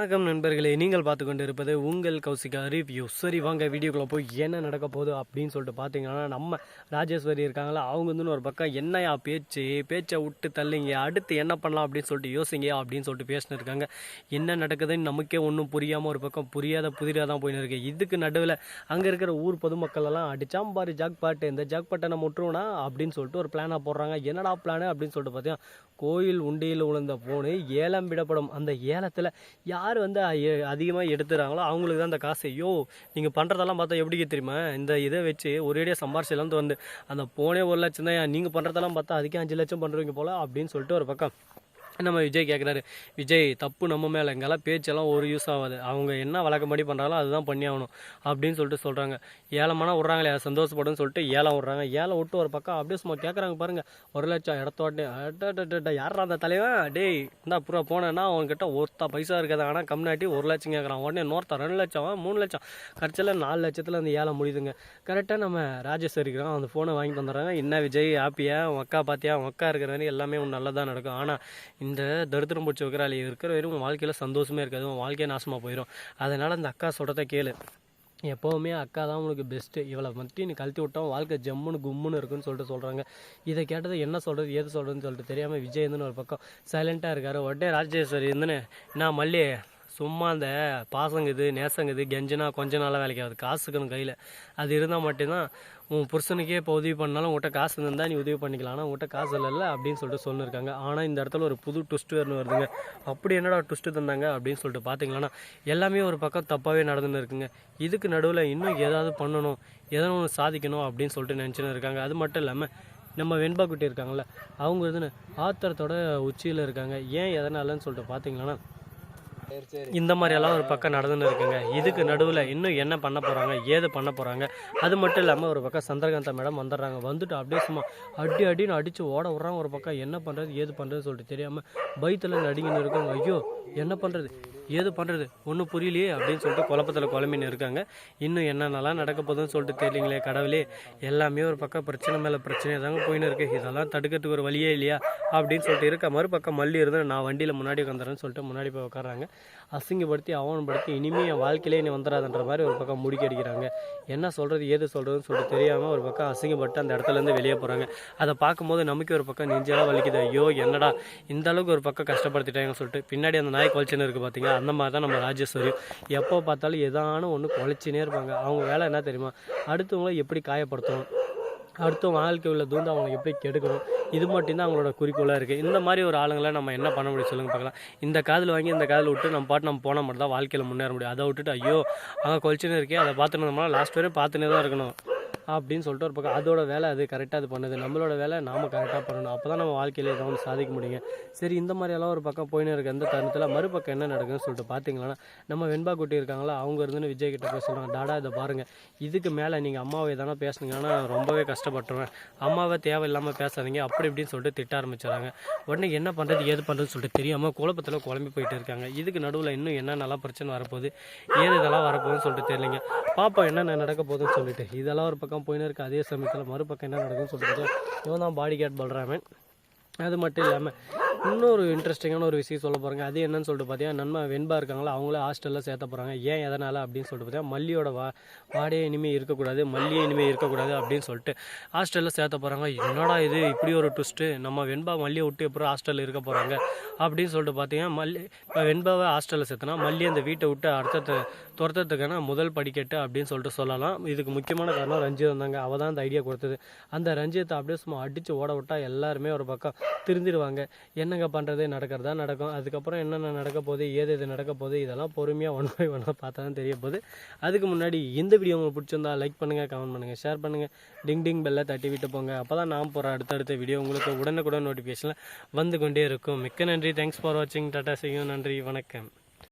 வணக்கம் நண்பர்களே நீங்கள் பார்த்து கொண்டு இருப்பது உங்கள் கௌசிகா ரிவ்யூ சரி வாங்க வீடியோக்குள்ளே போய் என்ன நடக்க போகுது அப்படின்னு சொல்லிட்டு பார்த்தீங்கன்னா நம்ம ராஜேஸ்வரி இருக்காங்களா? அவங்க வந்து ஒரு பக்கம் என்னையா பேச்சு? பேச்சை விட்டு தள்ளிங்க. அடுத்து என்ன பண்ணலாம் அப்படின்னு சொல்லிட்டு யோசிங்க அப்படின்னு சொல்லிட்டு பேசினிருக்காங்க என்ன நடக்குதுன்னு நமக்கே ஒன்றும் புரியாமல் ஒரு பக்கம் புரியாத புதிராக தான் போயின்னு இருக்கு. இதுக்கு நடுவில் அங்கே இருக்கிற ஊர் பொதுமக்கள் எல்லாம் அடிச்சாம் பாரு ஜாக் பாட்டு இந்த ஜாக் பாட்டை நம்ம விட்டுருவோனா அப்படின்னு சொல்லிட்டு ஒரு பிளானாக போடுறாங்க. என்னடா பிளானு அப்படின்னு சொல்லிட்டு பார்த்தீங்கன்னா கோயில் உண்டியில் விழுந்த போனு ஏலம் விடப்படும். அந்த ஏலத்தில் யார் யார் வந்து அதிகமாக எடுத்துறாங்களோ அவங்களுக்கு தான் அந்த காசு. ஐயோ நீங்கள் பண்ணுறதெல்லாம் பார்த்தா எப்படி தெரியுமா? இந்த இதை வச்சு ஒரேடியாக சம்பாரிச்சிலாம் வந்து அந்த போனே ஒரு லட்சம் தான் நீங்கள் பண்ணுறதெல்லாம் பார்த்தா அதுக்கே அஞ்சு லட்சம் பண்ணுறீங்க போல அப்படின்னு சொல்லிட்டு ஒரு பக்கம். நம்ம விஜய் கேட்குறாரு விஜய் தப்பு நம்ம மேலே. எங்கெல்லாம் பேச்செல்லாம் ஒரு யூஸ் ஆகாது. அவங்க என்ன வழக்கப்படி பண்ணுறாங்களோ அதுதான் பண்ணி ஆகணும் அப்படின்னு சொல்லிட்டு சொல்கிறாங்க ஏலமானா விட்றாங்களே சந்தோஷப்படுன்னு சொல்லிட்டு ஏலம் விட்றாங்க. ஏலம் விட்டு ஒரு பக்கம் அப்படியே சும்மா கேட்குறாங்க பாருங்க. ஒரு லட்சம் இடத்தோட்டே அட்ட யாரா அந்த தலைவன்? டேய் இந்தா பூரா போனேன்னா அவங்ககிட்ட ஒருத்தா பைசா இருக்காது. ஆனால் கம்னாட்டி ஒரு லட்சம் கேட்குறான் உடனே நோர்த்தா ரெண்டு லட்சம் மூணு லட்சம். கடைசியில் நாலு லட்சத்தில் அந்த ஏலம் முடியுதுங்க. கரெக்டாக நம்ம ராஜேஷ் இருக்கிறோம் அந்த ஃபோனை வாங்கி தந்துடுறாங்க. என்ன விஜய்? ஹாப்பியா உன் அக்கா பார்த்தியா உன் அக்கா இருக்கிற வரைக்கும் எல்லாமே ஒன்று நல்லதாக நடக்கும். ஆனால் இந்த தரித்திரம் பிடிச்ச வைக்கிறாள் இருக்கிற வரைக்கும் உன் வாழ்க்கையில் சந்தோஷமே இருக்காது உன் வாழ்க்கையே நாசமாக போயிடும் அதனால் அந்த அக்கா சொல்கிறத கேளு. எப்போவுமே அக்கா தான் உனக்கு பெஸ்ட்டு இவளை மட்டும் நீ கழட்டி விட்டா வாழ்க்கை ஜம்முன்னு கும்முன்னு இருக்குன்னு சொல்லிட்டு சொல்கிறாங்க இதை கேட்டது என்ன சொல்கிறது ஏது சொல்கிறதுன்னு சொல்லிட்டு தெரியாமல் விஜய் இருந்துன்னு ஒரு பக்கம் சைலண்ட்டாக இருக்காரு. உடனே ராஜேஸ்வரி இருந்துன்னு நான் மல்லி சும்மா அந்த பாசங்குது நேசங்குது கெஞ்சினா கொஞ்ச நாளாக வேலைக்கு ஆகுது. காசுக்கணும் கையில். அது இருந்தால் மட்டும்தான் உன் புருஷனுக்கே இப்போ உதவி பண்ணாலும் உங்கள்கிட்ட காசு இருந்தால் நீ உதவி பண்ணிக்கலாம். ஆனால் உங்கள்கிட்ட காசு இல்லைல்ல அப்படின்னு சொல்லிட்டு சொல்லியிருக்காங்க ஆனால் இந்த இடத்துல ஒரு புது ட்விஸ்ட் வரணும் வருதுங்க. அப்படி என்னடா ட்விஸ்ட்டு தந்தாங்க அப்படின்னு சொல்லிட்டு பார்த்தீங்களன்னா எல்லாமே ஒரு பக்கம் தப்பாகவே நடந்துன்னு இருக்குங்க. இதுக்கு நடுவில் இன்னும் ஏதாவது பண்ணணும் எதனா ஒன்று சாதிக்கணும் அப்படின்னு சொல்லிட்டு நினச்சின்னு இருக்காங்க. அது மட்டும் இல்லாமல் நம்ம வெண்பா குட்டி இருக்காங்கல்ல அவங்க இதுன்னு ஆத்திரத்தோட உச்சியில் இருக்காங்க. ஏன் எதனாலன்னு சொல்லிட்டு பார்த்தீங்கன்னா இந்த மாதிரி எல்லாம் ஒரு பக்கம் நடந்துன்னு இருக்குங்க. இதுக்கு நடுவில் இன்னும் என்ன பண்ண போகிறாங்க ஏது பண்ண போகிறாங்க அது மட்டும் இல்லாமல் ஒரு பக்கம் சந்திரகாந்தா மேடம் வந்துடுறாங்க. வந்துட்டு அப்படியே சும்மா அடி அடின்னு அடித்து ஓட விட்றாங்க. ஒரு பக்கம் என்ன பண்ணுறது ஏது பண்ணுறது சொல்லிட்டு தெரியாமல் பயத்தில் நடிங்கன்னு இருக்காங்க. ஐயோ என்ன பண்ணுறது ஏது பண்ணுறது ஒன்றும் புரியலையே அப்படின்னு சொல்லிட்டு குழப்பத்தில் குழம்பின்னு இருக்காங்க. இன்னும் என்னென்னலாம் நடக்க போதுன்னு சொல்லிட்டு தெரியலீங்களே கடவுளே. எல்லாமே ஒரு பக்கம் பிரச்சனை மேலே பிரச்சனையாக தாங்க போயின்னு இருக்கு. இதெல்லாம் தடுக்கிறதுக்கு ஒரு வழியே இல்லையா? அப்படின்னு சொல்லிட்டு இருக்க மறுபக்கம் மல்லி இருந்து நான் வண்டியில் முன்னாடி உட்காந்துறேன்னு சொல்லிட்டு முன்னாடி போய் உட்காராங்க அசிங்கப்படுத்தி அவமானப்படுத்தி இனிமே என் வாழ்க்கையிலே நீ வந்துடாதுன்ற மாதிரி ஒரு பக்கம் முடிக்க அடிக்கிறாங்க. என்ன சொல்கிறது ஏது சொல்கிறதுன்னு சொல்லிட்டு தெரியாமல் ஒரு பக்கம் அசிங்கப்பட்டு அந்த இடத்துலேருந்து வெளியே போகிறாங்க அதை பார்க்கும்போது நமக்கு ஒரு பக்கம் நெஞ்செல்லாம் வலிக்குது. ஐயோ என்னடா? இந்த அளவுக்கு ஒரு பக்கம் கஷ்டப்படுத்திட்டாங்கன்னு சொல்லிட்டு பின்னாடி அந்த நாய் குழச்சின்னு இருக்குது பார்த்தீங்களா அந்த மாதிரி தான் நம்ம ராஜேஸ்வரி எப்போ பார்த்தாலும் எதானும் ஒன்று குலைச்சினே இருப்பாங்க. அவங்க வேலை என்ன தெரியுமா? அடுத்தவங்கள எப்படி காயப்படுத்தணும்? அடுத்தவங்க வாழ்க்கை உள்ள தூந்து அவங்க எப்படி கெடுக்கணும்? இது மட்டும்தான் அவங்களோட குறிக்கோளாக இருக்குது இந்த மாதிரி ஒரு ஆளுங்களை நம்ம என்ன பண்ண முடியும் சொல்லுங்க பார்க்கலாம். இந்த காதில் வாங்கி இந்த காதில் விட்டு நம்ம பாட்டு நம்ம போனால் மட்டும் தான் வாழ்க்கையில் முன்னேற முடியும். அதை விட்டுட்டு ஐயோ அங்கே கொலிச்சுன்னு இருக்கே அதை பார்த்துன்னு இருந்தோம்னா லாஸ்ட் வரையும் பார்த்துனே தான் இருக்கணும். அப்படின்னு சொல்லிட்டு ஒரு பக்கம் அதோட வேலை அது கரெக்டாக அது பண்ணுது. நம்மளோட வேலை நாம் கரெக்டாக பண்ணணும். அப்போ தான் நம்ம வாழ்க்கையில் ஏதோ ஒன்று சாதிக்க முடியுங்க. சரி இந்த மாதிரியெல்லாம் ஒரு பக்கம் போயின்னு இருக்க. அந்த தருணத்தில்? மறுபக்கம் என்ன நடக்குதுன்னு சொல்லிட்டு பார்த்தீங்களன்னா நம்ம வெண்பா குட்டி இருக்காங்களா? அவங்க இருந்துன்னு விஜய் கிட்ட போய் சொல்லுவாங்க டாடா இதை பாருங்கள் இதுக்கு மேலே நீங்கள் அம்மாவை எதனா பேசுனீங்கன்னா நான் ரொம்பவே கஷ்டப்பட்டுருவேன். அம்மாவை தேவையில்லாமல் பேசாதீங்க. அப்படி இப்படின்னு சொல்லிட்டு திட்ட ஆரம்பிச்சிடறாங்க. உடனே என்ன பண்ணுறது ஏது பண்ணுறதுன்னு சொல்லிட்டு தெரியாமல் குழப்பத்தில் குழம்பி போயிட்டு இருக்காங்க. இதுக்கு நடுவில் இன்னும் என்ன நல்லா பிரச்சனை வரப்போகுது? ஏது இதெல்லாம் வரப்போகுதுன்னு சொல்லிட்டு தெரியலைங்க. பாப்பா என்னென்ன நடக்க போகுதுன்னு சொல்லிட்டு இதெல்லாம் ஒரு பக்கம் போயின்னு இருக்க அதே சமயத்தில் மறுபக்கம் என்ன நடக்குதுன்னு சொல்லிட்டு இவன் தான் பாடி கார்டு பல்றாமன் அது மட்டும் இல்லாமல் இன்னொரு இன்ட்ரெஸ்டிங்கான ஒரு விஷயம் சொல்ல போகிறாங்க அது என்னன்னு சொல்லிட்டு பார்த்தீங்கன்னா நன்மை வெண்பா இருக்காங்களா அவங்களே ஹாஸ்டலில் சேர்த்த போகிறாங்க ஏன் எதனால் அப்படின்னு சொல்லிட்டு பார்த்தீங்கன்னா மல்லியோட வா வாடையே இனிமேல் இருக்கக்கூடாது மல்லியே இனிமேல் இருக்கக்கூடாது அப்படின்னு சொல்லிட்டு ஹாஸ்டலில் சேர்த்த போகிறாங்க என்னடா இது இப்படி ஒரு ட்விஸ்ட்டு நம்ம வெண்பா மல்லியை விட்டு எப்போ ஹாஸ்டலில் இருக்க போகிறாங்க அப்படின்னு சொல்லிட்டு பார்த்தீங்கன்னா மல்லி இப்போ வெண்பாவை ஹாஸ்டலில் சேர்த்தனா மல்லி அந்த வீட்டை விட்டு அடுத்த துரத்துறதுக்கான முதல் படிக்கட்டு அப்படின்னு சொல்லிட்டு சொல்லலாம். இதுக்கு முக்கியமான காரணம் ரஞ்சித் தாங்க. அவள் தான் அந்த ஐடியா கொடுத்தது. அந்த ரஞ்சித்தை அப்படியே சும்மா அடித்து ஓட விட்டால் எல்லாருமே ஒரு பக்கம் திருந்திடுவாங்க. என்னங்க பண்ணுறது நடக்கிறதா நடக்கும். அதுக்கப்புறம் என்னென்ன நடக்க போகுது? ஏது எது நடக்க போகுது? இதெல்லாம் பொறுமையாக ஒன் பை ஒன்னாக பார்த்தா தான் தெரிய போகுது. அதுக்கு முன்னாடி இந்த வீடியோ உங்களுக்கு பிடிச்சிருந்தா லைக் பண்ணுங்கள் கமெண்ட் பண்ணுங்கள் ஷேர் பண்ணுங்கள் டிங் டிங் பெல்லை தட்டி விட்டு போங்க. அப்போ தான் நான் போகிற அடுத்தடுத்த வீடியோ உங்களுக்கு உடனுக்குடன் நோட்டிஃபிகேஷனில் வந்து கொண்டே இருக்கும். மிக்க நன்றி. தேங்க்ஸ் ஃபார் வாட்சிங் டாட்டா செய்யும் நன்றி. வணக்கம்.